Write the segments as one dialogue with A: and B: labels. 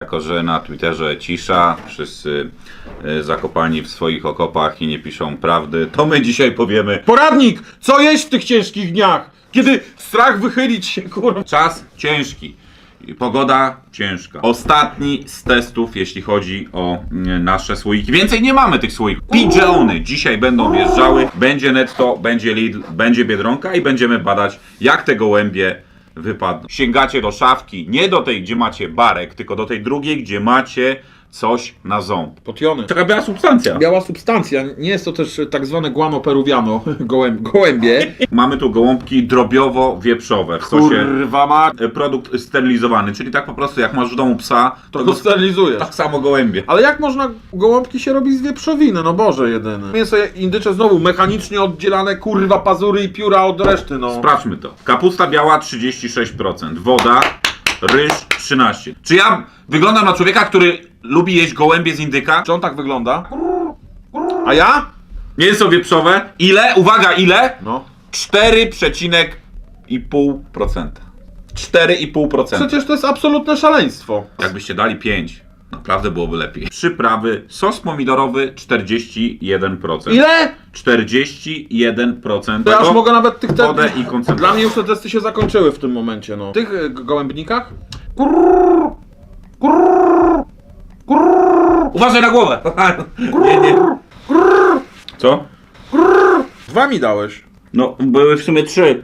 A: Jako, że na Twitterze cisza, wszyscy e, zakopani w swoich okopach i nie piszą prawdy, to my dzisiaj powiemy
B: Poradnik! Co jeść w tych ciężkich dniach? Kiedy strach wychylić się, kurwa.
A: czas ciężki. Pogoda ciężka. Ostatni z testów, jeśli chodzi o mm, nasze słoiki. Więcej nie mamy tych słoików. Pidgeony dzisiaj będą wjeżdżały. Będzie Netto, będzie Lidl, będzie Biedronka i będziemy badać, jak te gołębie wypadną. Sięgacie do szafki, nie do tej, gdzie macie barek, tylko do tej drugiej, gdzie macie coś na ząb.
B: Potiony.
A: Taka biała substancja.
B: Biała substancja, nie jest to też tak zwane guano peruviano, gołęb, gołębie.
A: Mamy tu gołąbki drobiowo-wieprzowe. W sosie
B: Kurwa ma,
A: e, produkt sterylizowany, czyli tak po prostu jak masz w domu psa,
B: to
A: to
B: go
A: go
B: sterylizujesz.
A: tak samo gołębie.
B: Ale jak można gołąbki się robi z wieprzowiny? No Boże jedyny. Mięso indycze znowu mechanicznie oddzielane, kurwa, pazury i pióra od reszty, no.
A: Sprawdźmy to. Kapusta biała 36%, woda, ryż 13%. Czy ja wyglądam na człowieka, który lubi jeść gołębie z indyka?
B: Czy on tak wygląda? A ja?
A: Mięso wieprzowe, ile? Uwaga, ile?
B: No.
A: 4,5%. 4,5%.
B: Przecież to jest absolutne szaleństwo.
A: Jakbyście dali 5, naprawdę byłoby lepiej. Przyprawy, sos pomidorowy 41%.
B: Ile?
A: 41%.
B: To ja już mogę nawet tych... te-
A: wodę i koncentrację.
B: Dla mnie już te testy się zakończyły w tym momencie, no. W tych y, gołębnikach?
A: Uważaj na głowę! nie, nie. Co?
B: Dwa mi dałeś.
A: No, były w sumie trzy.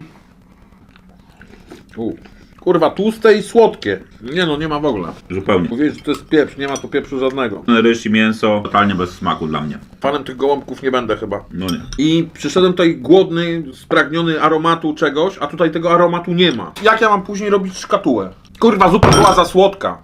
B: U. Kurwa, tłuste i słodkie. Nie no, nie ma w ogóle.
A: Zupełnie.
B: Mówisz, że to jest pieprz, nie ma tu pieprzu żadnego.
A: Ryż i mięso totalnie bez smaku dla mnie.
B: Fanem tych gołąbków nie będę chyba.
A: No nie.
B: I przyszedłem tutaj głodny, spragniony aromatu czegoś, a tutaj tego aromatu nie ma. Jak ja mam później robić szkatułę? Kurwa, zupa była za słodka.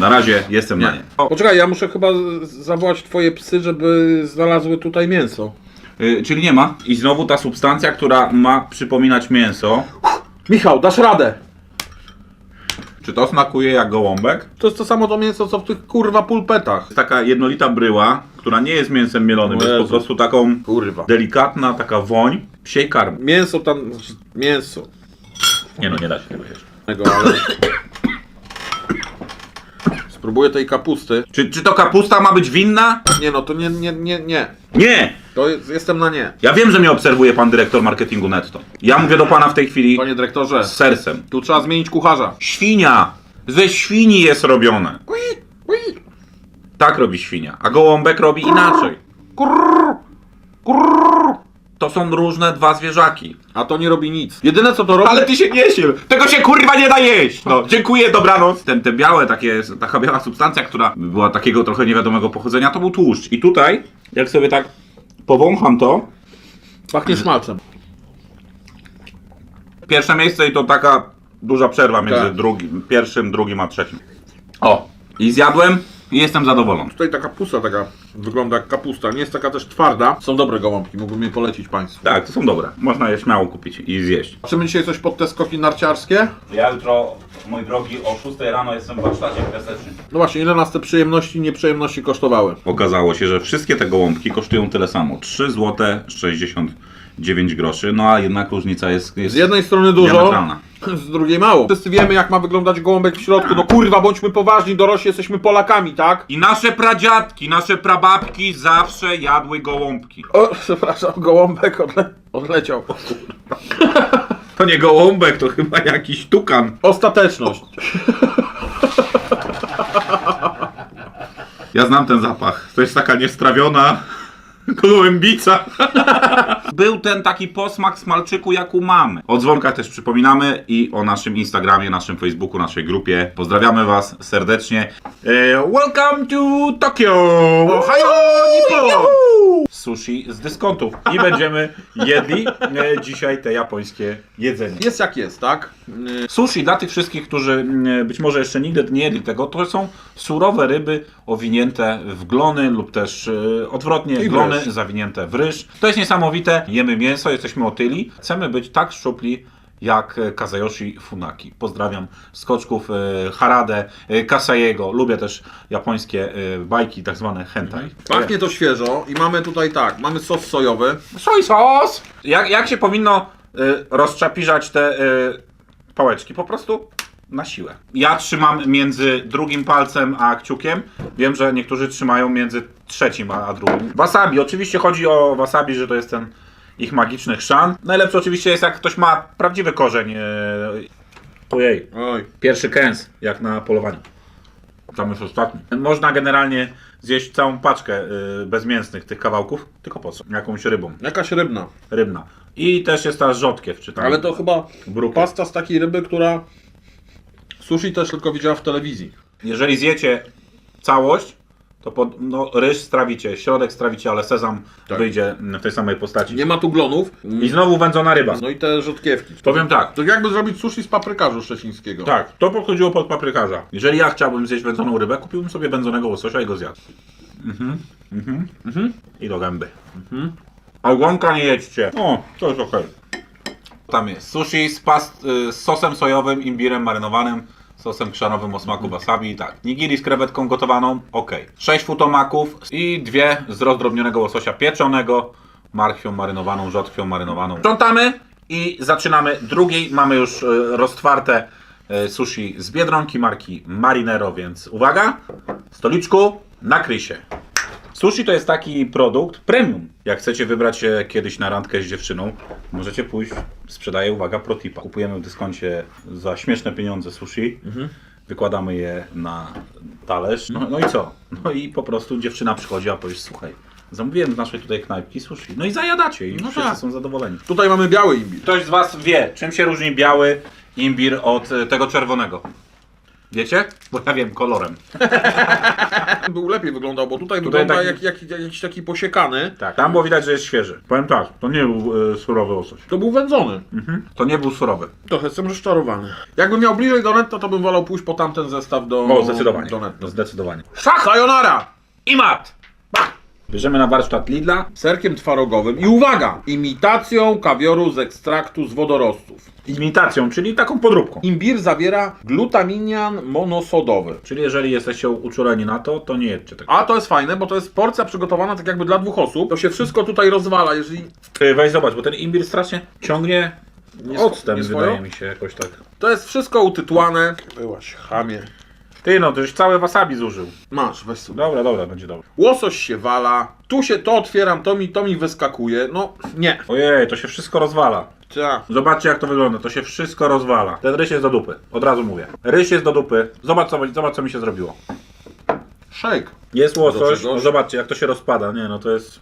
A: Na razie jestem na nie. O,
B: Poczekaj, ja muszę chyba z- zawołać twoje psy, żeby znalazły tutaj mięso.
A: y, czyli nie ma. I znowu ta substancja, która ma przypominać mięso.
B: Michał, dasz radę!
A: Czy to smakuje jak gołąbek?
B: To jest to samo to mięso, co w tych kurwa pulpetach.
A: jest taka jednolita bryła, która nie jest mięsem mielonym,
B: O
A: jest po
B: Jezu.
A: prostu taką
B: Kurwa.
A: delikatna, taka woń psiej karmy.
B: Mięso tam... mięso.
A: Nie no, nie da się tego jeść.
B: Tego, ale... Spróbuję tej kapusty.
A: Czy, czy to kapusta ma być winna?
B: Nie no, to nie, nie, nie, nie.
A: Nie!
B: To jest, jestem na nie.
A: Ja wiem, że mnie obserwuje pan dyrektor marketingu netto. Ja mówię do pana w tej chwili
B: Panie dyrektorze,
A: z sercem.
B: tu trzeba zmienić kucharza.
A: Świnia! Ze świni jest robione. Tak robi świnia, a gołąbek robi inaczej. To są różne dwa zwierzaki.
B: A to nie robi nic. Jedyne co to robi...
A: Ale ty się nie sił. Tego się kurwa nie da jeść. No, dziękuję, dobranoc. Ten, te białe, takie, taka biała substancja, która była takiego trochę niewiadomego pochodzenia, to był tłuszcz. I tutaj, jak sobie tak powącham to,
B: Pachnie smalcem.
A: pierwsze miejsce i to taka duża przerwa między
B: Tak.
A: drugim, pierwszym, drugim a trzecim. O, i zjadłem i jestem zadowolony.
B: Tutaj ta kapusta taka wygląda jak kapusta. Nie jest taka też twarda. Są dobre gołąbki, mógłbym je polecić Państwu.
A: Tak, to są dobre. Można je śmiało kupić i zjeść.
B: Czy my dzisiaj coś pod te skoki narciarskie?
A: Ja jutro, mój drogi, o 6 rano jestem w warsztacie piasecznym.
B: No właśnie, ile nas te przyjemności i nieprzyjemności kosztowały?
A: Okazało się, że wszystkie te gołąbki kosztują tyle samo. 3 zł 69 groszy, no a jednak różnica jest, jest
B: Z jednej strony dużo,
A: diametralna.
B: Z drugiej mało. Wszyscy wiemy jak ma wyglądać gołąbek w środku. No kurwa, bądźmy poważni, dorośli jesteśmy Polakami, tak?
A: I nasze pradziadki, nasze prababki zawsze jadły gołąbki.
B: O, przepraszam, gołąbek odle odleciał.
A: To nie gołąbek, to chyba jakiś tukan.
B: Ostateczność.
A: Ja znam ten zapach. To jest taka niestrawiona gołębica. Był ten taki posmak smalczyku jak u mamy. O dzwonkach też przypominamy i o naszym Instagramie, naszym Facebooku, naszej grupie. Pozdrawiamy Was serdecznie. E, welcome to Tokyo!
B: Ohio, Nippon!
A: Sushi z dyskontów. I będziemy jedli e, dzisiaj te japońskie jedzenie.
B: Jest jak jest, tak? Yy,
A: Sushi dla tych wszystkich, którzy mm, być może jeszcze nigdy nie jedli tego, to są surowe ryby owinięte w glony lub też e, odwrotnie,
B: I w
A: glony
B: ryż.
A: zawinięte w ryż. To jest niesamowite. Jemy mięso, jesteśmy otyli. Chcemy być tak szczupli jak e, Kazayoshi Funaki. Pozdrawiam skoczków e, Harade, Kasayego. Lubię też japońskie e, bajki, tak zwane hentai.
B: Pachnie to świeżo i mamy tutaj tak, mamy sos sojowy.
A: Soy sos! Jak, jak się powinno rozczapiżać te pałeczki? Po prostu na siłę. Ja trzymam między drugim palcem a kciukiem. Wiem, że niektórzy trzymają między trzecim a, a drugim. Wasabi. Oczywiście chodzi o wasabi, że to jest ten ich magiczny chrzan. Najlepszy oczywiście jest jak ktoś ma prawdziwy korzeń. y, Ojej.
B: Oj,
A: Pierwszy kęs, jak na polowaniu. Tam jest ostatni. Można generalnie zjeść całą paczkę y, bezmięsnych tych kawałków, tylko po co? Jakąś rybą
B: jakaś rybna.
A: rybna. I też jest ta rzodkiew, czy tam
B: Ale to chyba
A: bruka.
B: pasta z takiej ryby, która sushi też tylko widziała w telewizji.
A: Jeżeli zjecie całość, to pod, no, ryż strawicie, środek strawicie, ale sezam
B: Tak.
A: wyjdzie w tej samej postaci.
B: Nie ma tu glonów.
A: I znowu wędzona ryba.
B: No i te rzodkiewki.
A: Powiem tak,
B: To jakby zrobić sushi z paprykarzu szczecińskiego.
A: tak, to podchodziło pod paprykarza. Jeżeli ja chciałbym zjeść wędzoną rybę, kupiłbym sobie wędzonego łososia i go zjadł. Mhm, mhm, mhm. I do gęby. Mhm. A ogonka nie jedźcie. O, to jest okej. Tam jest sushi z, past, y, z sosem sojowym, imbirem marynowanym, sosem krzanowym o smaku wasabi, tak. Nigiri z krewetką gotowaną, ok. 6 futomaków i dwie z rozdrobnionego łososia pieczonego, marchwią marynowaną, rzodkwią marynowaną. Sprzątamy i zaczynamy drugiej. Mamy już y, roztwarte y, sushi z Biedronki marki Marinero, więc uwaga, stoliczku, nakryj się. Sushi to jest taki produkt premium. Jak chcecie wybrać się kiedyś na randkę z dziewczyną, możecie pójść, sprzedaję, uwaga, protipa. Kupujemy w dyskoncie za śmieszne pieniądze sushi, wykładamy je na talerz, no, no i co? No i po prostu dziewczyna przychodzi, a powiesz, słuchaj, zamówiłem z naszej tutaj knajpki sushi, no i zajadacie i
B: No
A: wszyscy
B: tak.
A: są zadowoleni.
B: Tutaj mamy biały imbir.
A: Ktoś z Was wie, czym się różni biały imbir od e, tego czerwonego? Wiecie? Bo ja wiem, kolorem.
B: Był lepiej wyglądał, bo tutaj,
A: Tutaj
B: wygląda
A: taki-
B: jak, jak, jak jakiś taki posiekany.
A: Tak, tam było widać, że jest świeży. Powiem tak, to nie był e, surowy łosoś.
B: To był wędzony.
A: Mhm. To nie był surowy.
B: Trochę jestem rozczarowany. Jakbym miał bliżej do netto, to bym wolał pójść po tamten zestaw do,
A: O, zdecydowanie.
B: do netto.
A: Zdecydowanie.
B: Sayonara!
A: I mat! Bierzemy na warsztat Lidla.
B: Serkiem twarogowym i uwaga! Imitacją kawioru z ekstraktu z wodorostów.
A: Imitacją, czyli taką podróbką.
B: Imbir zawiera glutaminian monosodowy.
A: Czyli jeżeli jesteście uczuleni na to, to nie jedzcie tego.
B: A to jest fajne, bo to jest porcja przygotowana tak jakby dla dwóch osób. To się wszystko tutaj rozwala, jeżeli...
A: Ty, weź zobacz, bo ten imbir strasznie ciągnie octem,
B: nie
A: wydaje mi się jakoś tak.
B: To jest wszystko utytłane. Byłaś chamie.
A: Ty no, to już całe wasabi zużył.
B: Masz, weź sobie.
A: Dobra, dobra, będzie dobrze.
B: Łosoś się wala. Tu się to otwieram, to mi, to mi wyskakuje. No, nie.
A: Ojej, to się wszystko rozwala.
B: Ta.
A: Zobaczcie jak to wygląda, to się wszystko rozwala. Ten ryż jest do dupy, od razu mówię. Ryż jest do dupy. Zobacz co, zobacz, co mi się zrobiło.
B: Shake.
A: Jest łosoś,
B: czegoś?
A: no zobaczcie jak to się rozpada. Nie no, to jest...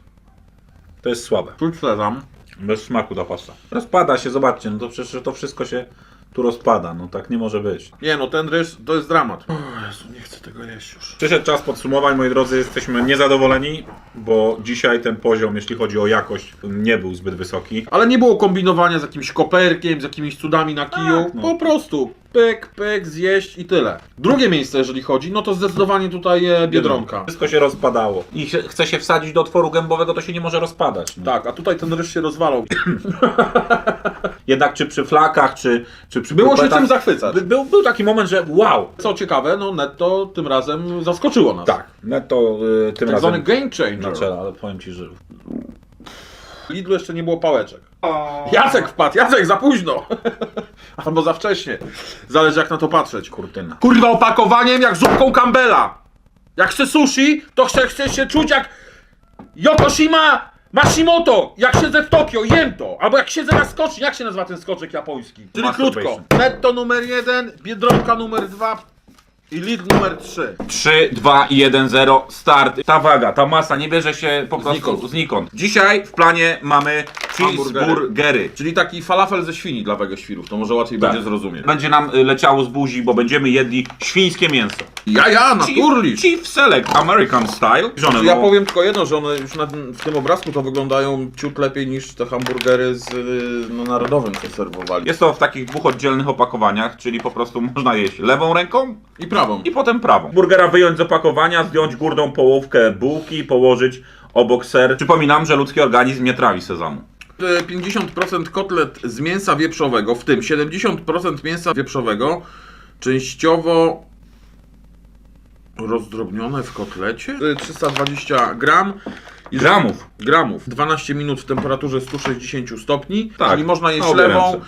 A: To jest słabe.
B: Czuć sezam.
A: Bez smaku ta pasta. Rozpada się, zobaczcie, no to przecież to wszystko się tu rozpada, no tak nie może być.
B: Nie no, ten ryż to jest dramat. O Jezu, nie chcę tego jeść już.
A: Przyszedł czas podsumowań, moi drodzy, jesteśmy niezadowoleni, bo dzisiaj ten poziom, jeśli chodzi o jakość, nie był zbyt wysoki.
B: Ale nie było kombinowania z jakimś koperkiem, z jakimiś cudami na kiju.
A: Tak, no.
B: Po prostu pyk, pyk, zjeść i tyle. Drugie miejsce, jeżeli chodzi, no to zdecydowanie tutaj e, Biedronka.
A: Wszystko się rozpadało. I chce się wsadzić do otworu gębowego, to się nie może rozpadać. No.
B: Tak, a tutaj ten ryż się rozwalał.
A: Jednak czy przy flakach, czy, czy przy
B: Było się czym zachwycać.
A: by- Był, był taki moment, że wow!
B: Co ciekawe, no netto tym razem zaskoczyło nas.
A: Tak, netto y, tym
B: Tak zwany
A: razem
B: game changer.
A: Ale powiem Ci, że...
B: W Lidlu jeszcze nie było pałeczek. Jacek wpadł, Jacek za późno! Albo za wcześnie. Zależy jak na to patrzeć.
A: Kurtyna.
B: Kurwa opakowaniem jak zupką Campbella. Jak chce sushi, to chce, chce się czuć jak Yokoshima Mashimoto. Jak siedzę w Tokio, jem to. Albo jak siedzę na skoczni, jak się nazywa ten skoczek japoński? Czyli
A: Masturbation.
B: krótko. Netto numer jeden, Biedronka numer dwa i Lidl numer trzy.
A: 3, 2, 1, 0, start. Ta waga, ta masa nie bierze się po prostu
B: Znikąd.
A: znikąd. Dzisiaj w planie mamy
B: Hamburgery.
A: cheeseburgery.
B: Czyli taki falafel ze świni dla wegoświrów, to może łatwiej
A: Tak.
B: będzie zrozumieć.
A: Będzie nam y, leciało z buzi, bo będziemy jedli świńskie mięso.
B: Ja, ja, naturlisz.
A: Chief Select American Style. Żonę,
B: Ja
A: no,
B: powiem tylko jedno, że one już na, w tym obrazku to wyglądają ciut lepiej niż te hamburgery z y, no, narodowym, co serwowali.
A: Jest to w takich dwóch oddzielnych opakowaniach, czyli po prostu można jeść lewą ręką
B: I prawą.
A: I potem prawą. Burgera wyjąć z opakowania, zdjąć górną połówkę bułki, położyć obok ser. Przypominam, że ludzki organizm nie trawi sezamu.
B: E, 50% kotlet z mięsa wieprzowego, w tym 70% mięsa wieprzowego, częściowo rozdrobnione w kotlecie. E, 320 gram. I-
A: Gramów.
B: Gramów. 12 minut w temperaturze 160 stopni.
A: Tak,
B: Czyli można jeść lewą,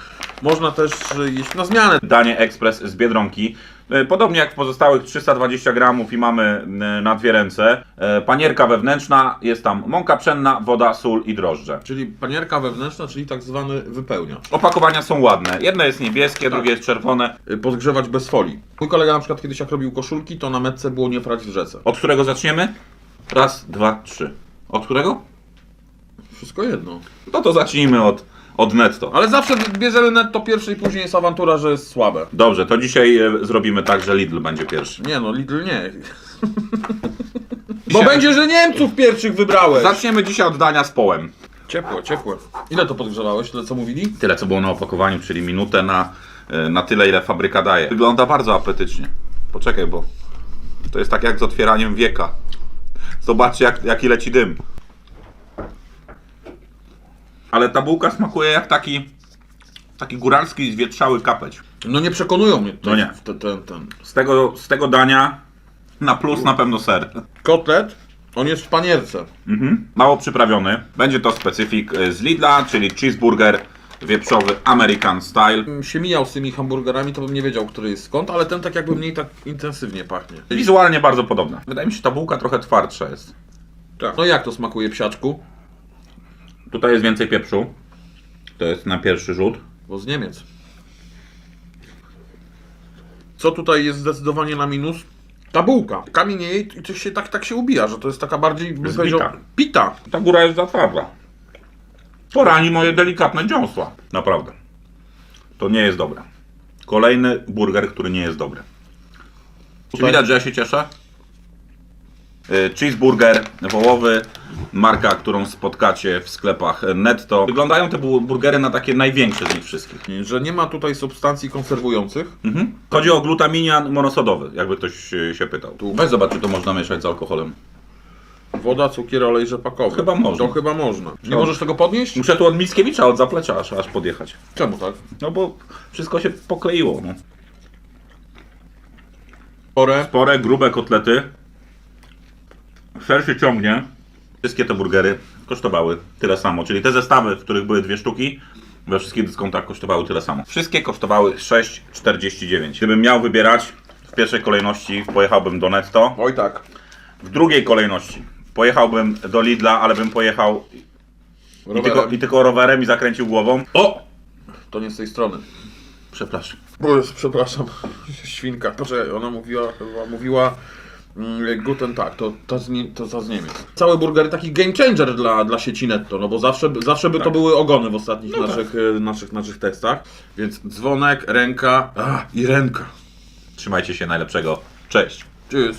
B: można też e, jeść na zmianę.
A: Danie ekspres z Biedronki. E, Podobnie jak w pozostałych 320 gramów i mamy e, na dwie ręce. E, Panierka wewnętrzna, jest tam mąka pszenna, woda, sól i drożdże.
B: Czyli panierka wewnętrzna, czyli tak zwany wypełniacz.
A: Opakowania są ładne. Jedno jest niebieskie,
B: Tak.
A: drugie jest czerwone.
B: Podgrzewać bez folii. Mój kolega na przykład kiedyś jak robił koszulki, to na metce było nie prać w rzece.
A: Od którego zaczniemy? Raz, dwa, trzy. Od którego?
B: Wszystko jedno.
A: No to zacznijmy od, od netto.
B: Ale zawsze bierzemy netto pierwszy i później jest awantura, że jest słabe.
A: Dobrze, to dzisiaj e, zrobimy tak, że Lidl będzie pierwszy.
B: Nie no, Lidl nie. Bo
A: Dzisiaj-
B: będzie, że Niemców pierwszych wybrałeś.
A: Zaczniemy dzisiaj od dania z połem.
B: Ciepłe, ciepłe. Ile to podgrzewałeś? Tyle co mówili?
A: Tyle, co było na opakowaniu, czyli minutę na, e, na tyle, ile fabryka daje. Wygląda bardzo apetycznie. Poczekaj, bo to jest tak jak z otwieraniem wieka. Zobaczcie, jak, jaki leci dym. Ale ta bułka smakuje jak taki, taki góralski, zwietrzały kapeć.
B: No nie przekonują mnie.
A: No nie.
B: Ten, ten, ten.
A: Z tego, z tego dania na plus na pewno ser.
B: Kotlet, on jest w panierce.
A: Mhm. Mało przyprawiony. Będzie to specyfik e, z Lidla, czyli cheeseburger wieprzowy American Style.
B: Gdybym się mijał z tymi hamburgerami, to bym nie wiedział, który jest skąd, ale ten tak jakby mniej tak intensywnie pachnie.
A: Wizualnie bardzo podobne. Wydaje mi się, że ta bułka trochę twardsza jest.
B: Tak. No jak to smakuje psiaczku?
A: Tutaj jest więcej pieprzu. To jest na pierwszy rzut.
B: Bo z Niemiec. Co tutaj jest zdecydowanie na minus? Ta bułka. Kamień jej i coś się tak, tak się ubija, że to jest taka bardziej, bym
A: Zbita.
B: powiedział, pita.
A: Ta góra jest za twarda. To rani moje delikatne dziąsła. Naprawdę. To nie jest dobre. Kolejny burger, który nie jest dobry. Czy
B: Tutaj-
A: widać, że ja się cieszę? Y, Cheeseburger wołowy, marka, którą spotkacie w sklepach netto. Wyglądają te bu- burgery na takie największe z nich wszystkich.
B: Że nie ma tutaj substancji konserwujących.
A: Mhm. Chodzi o glutaminian monosodowy, jakby ktoś y, się pytał.
B: Tu.
A: Weź zobacz, czy to można mieszać z alkoholem.
B: Woda, cukier, olej rzepakowy.
A: Chyba można.
B: To chyba można. Nie
A: No.
B: możesz tego podnieść?
A: Muszę tu od Mickiewicza, od zaplecza aż, aż podjechać.
B: Czemu tak?
A: No bo wszystko się pokleiło. No.
B: Porę.
A: Spore, grube kotlety. Ser się ciągnie. Wszystkie te burgery kosztowały tyle samo. Czyli te zestawy, w których były dwie sztuki, we wszystkich dyskontach kosztowały tyle samo. Wszystkie kosztowały 6,49. Gdybym miał wybierać, w pierwszej kolejności pojechałbym do Netto.
B: Oj tak.
A: W drugiej kolejności pojechałbym do Lidla, ale bym pojechał i tylko, i tylko rowerem i zakręcił głową. O!
B: To nie z tej strony.
A: Przepraszam.
B: Bo jest, przepraszam, świnka. Poczekaj, ona mówiła, chyba mówiła mm, Guten tak, to, to, z nie, to, to z Niemiec. Cały burger taki game changer dla, dla sieci netto, no bo zawsze, zawsze by to
A: Tak.
B: były ogony w ostatnich
A: No
B: naszych, e, naszych, naszych testach. Więc dzwonek, ręka a, i ręka.
A: Trzymajcie się najlepszego. Cześć.
B: Tschüss.